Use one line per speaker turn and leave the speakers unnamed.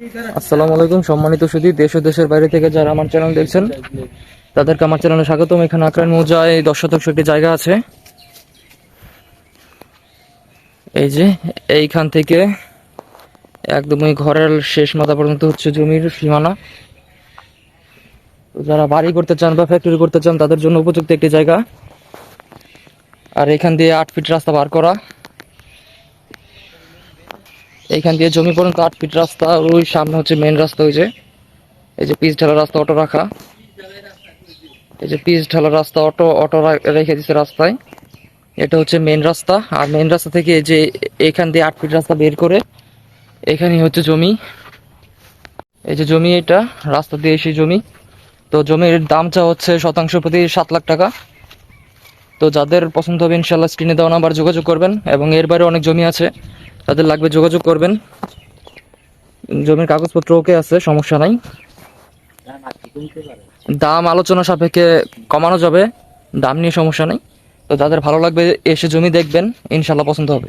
আসসালামু আলাইকুম, সম্মানিত সুদী দেশ ও দেশের বাইরে থেকে যারা আমার চ্যানেল দেখছেন, তাদেরকে আমার চ্যানেলে স্বাগতম। এখানে আকরান মৌজায় দশ শতাংশ একটি জায়গা আছে। এই যে, এইখান থেকে একদমই ঘরের শেষ মাথা পর্যন্ত হচ্ছে জমির সীমানা। যারা বাড়ি করতে চান বা ফ্যাক্টরি করতে চান, তাদের জন্য উপযুক্ত একটি জায়গা। আর এখান দিয়ে আট ফিট রাস্তা বার করা। এইখান দিয়ে জমি পর্যন্ত আট ফিট রাস্তা, ওই সামনে হচ্ছে মেন রাস্তা ওই যে। এই যে পিচ ঢালা রাস্তা অটো রাখা। এই যে পিচ ঢালা রাস্তা অটো অটো রেখে দিছে রাস্তায়। এটা হচ্ছে মেন রাস্তা। আর মেন রাস্তা থেকে এই যে এখান দিয়ে আট ফিট রাস্তা বের করে, এখানেই হচ্ছে জমি। এই যে জমি এটা, রাস্তা দিয়ে সেই জমি। তো জমির দামটা হচ্ছে শতাংশ প্রতি সাত লাখ টাকা। তো যাদের পছন্দ হবে ইনশাল্লাহ স্ক্রিনে দেওয়া নাম্বার যোগাযোগ করবেন এবং এর বাইরে অনেক জমি আছে। তাদের লাগবে যোগাযোগ করবেন। জমির কাগজপত্র ওকে আছে, সমস্যা নাই। দাম আলোচনা সাপেক্ষে কমানো যাবে, দাম নিয়ে সমস্যা নেই। তো যাদের ভালো লাগবে এসে জমি দেখবেন, ইনশাল্লাহ পছন্দ হবে।